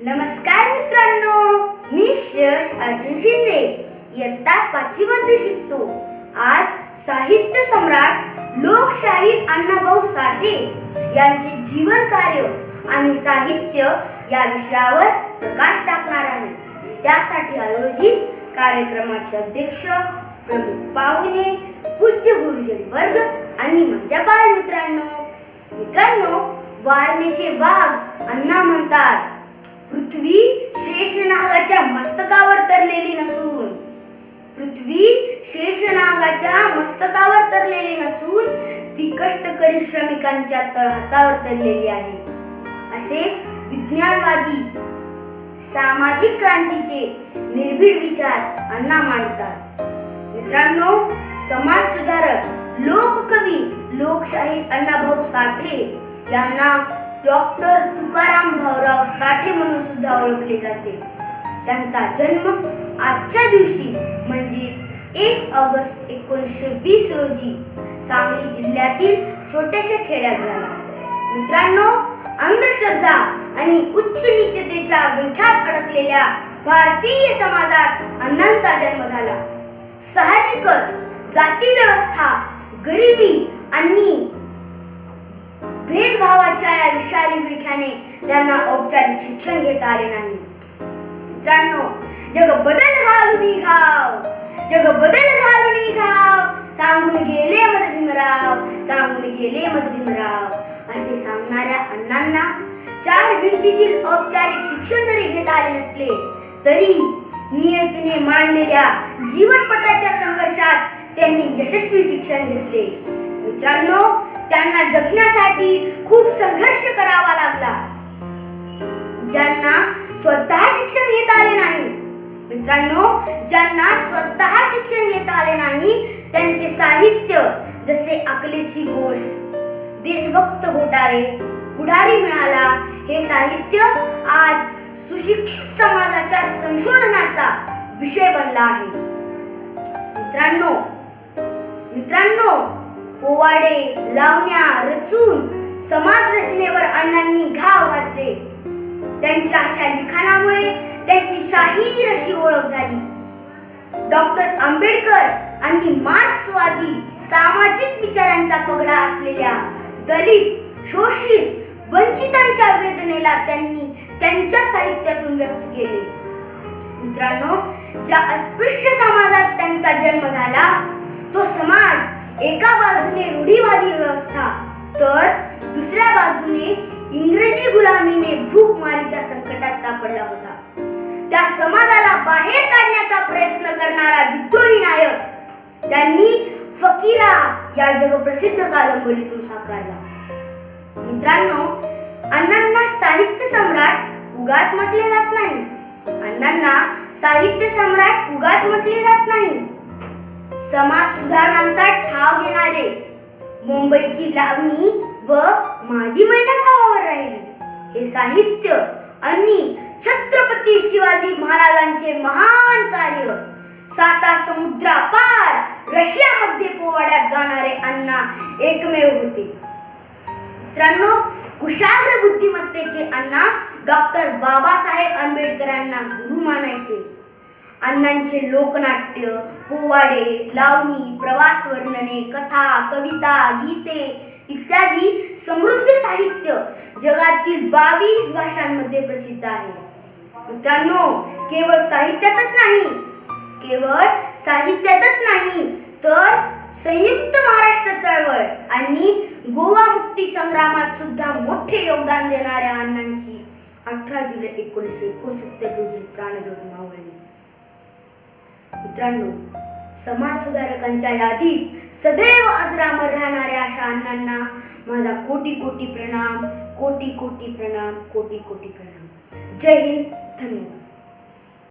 नमस्कार मित्रांनो मी श्रेयस अर्जुन शिंदे. इयत्ता पाचवीमध्ये शिकतो. आज साहित्य सम्राट लोकशाहीर अण्णाभाऊ साठे यांचे जीवन कार्य आणि साहित्य या विषयावर प्रकाश टाकणार आहे. त्यासाठी आयोजित कार्यक्रमाचे अध्यक्ष प्रमुख पाहुणे पूज्य गुरुजन वर्ग आणि माझ्या बालमित्रांनो. मित्रांनो वारणेचे वाघ अण्णा म्हणतात पृथ्वी शेषनागाच्या मस्तकावर तरलेली नसून. पृथ्वी शेषनागाच्या मस्तकावर तरलेली नसून ती कष्टकरी श्रमिकांच्या तळहातावर तरलेली आहे. असे विज्ञानवादी सामाजिक क्रांतीचे निर्भीड विचार अण्णा मांडतात. मित्रांनो समाज सुधारक लोककवी लोकशाही अण्णाभाऊ साठे यांना डॉक्टर तुकाराम भाऊराव ओळखले जाते. त्यांचा जन्म आजच्या दिवशी म्हणजेच एक ऑगस्ट एकोणीसशे वीस रोजी सांगली जिल्ह्यातील छोट्याशा खेड्यात झाला. मित्रांनो अंधश्रद्धा आणि उच्च निचतेच्या विळख्यात अडकलेल्या भारतीय समाजात अण्णांचा जन्म झाला. साहजिकच जाती व्यवस्था गरिबी आणि भेदभावाच्या या विषारी विळख्याने त्यांना औपचारिक शिक्षण घेता आले नाही. मित्रांनो जग बदल घालून घाव जग बदल घालून घाव सांगून गेले मज भीमराव. सांगून गेले मज भीमराव. असे सांगणाऱ्या अण्णांना चार भिंतीतील औपचारिक शिक्षण जरी घेता आले नसले तरी नियतीने मांडलेल्या जीवनपटाच्या संघर्षात त्यांनी यशस्वी शिक्षण घेतले. मित्रांनो त्यांना जगण्यासाठी खूप संघर्ष करावा लागला. ज्यांना स्वतः शिक्षण घेता आले नाही. मित्रांनो ज्यांना स्वतः शिक्षण घेता आले नाही त्यांचे साहित्य जसे अकलेची गोष्ट देशभक्त घोटाळे पुढारी मिळाला हे साहित्य आज सुशिक्षित समाजाच्या संशोधनाचा विषय बनला आहे. मित्रांनो मित्रांनो पोवाडे लावण्या रचून समाज रचनेवर अण्णांनी घाव घातले. त्यांच्या अशा लिखाणामुळे त्यांची शाहीर अशी ओळख झाली. डॉक्टर आंबेडकर आणि मार्क्सवादी सामाजिक विचारांचा पगडा असलेल्या दलित शोषित वंचितांच्या वेदनेला त्यांनी त्यांच्या साहित्यातून व्यक्त केले. मित्रांनो ज्या अस्पृश्य समाजात त्यांचा एका बाजूने रूढीवादी व्यवस्था तर दुसऱ्या बाजूने इंग्रजी गुलामीने भूकमारीच्या संकटात सापडला होता. त्या समाजाला बाहेर काढण्याचा प्रयत्न करणारा विद्रोही नायक त्यांनी फकीरा या जगप्रसिद्ध कादंबरीतून साकारला. मित्रांनो अण्णांना साहित्य सम्राट उगाच म्हटले जात नाही. अण्णांना साहित्य सम्राट उगाच म्हटले जात नाही. समाज सुधारणांचा ठाव घेणारे. मुंबईची लावणी व माझी मैना गावावर राहिली. हे साहित्य आणि छत्रपती शिवाजी महाराजांचे महान कार्य. साता समुद्रापार रशियामध्ये पोवाड्यात गाणारे अण्णा एकमेव होते. मित्रांनो कुशाग्र बुद्धिमत्तेचे अण्णा डॉक्टर बाबासाहेब आंबेडकरांना गुरु मानायचे. अण्णांचे लोकनाट्य पोवाडे लावणी प्रवास वर्णने कथा कविता गीते इत्यादी समृद्ध साहित्य जगातील बावीस भाषांमध्ये प्रसिद्ध आहे. मित्रांनो केवळ साहित्यातच नाही केवळ साहित्यातच नाही तर संयुक्त महाराष्ट्र चळवळ आणि गोवा मुक्ती संग्रामात सुद्धा मोठे योगदान देणाऱ्या अण्णांची अठरा जुलै एकोणीसशे एकोणसत्तर रोजी प्राणज्योत मावळली. मित्रांनो समाज सुधारकांच्या यादीत सदैव अजरामर राहणाऱ्या अशा अण्णांना माझा कोटी कोटी प्रणाम कोटी कोटी प्रणाम कोटी कोटी प्रणाम. जय हिंद धन्यवाद.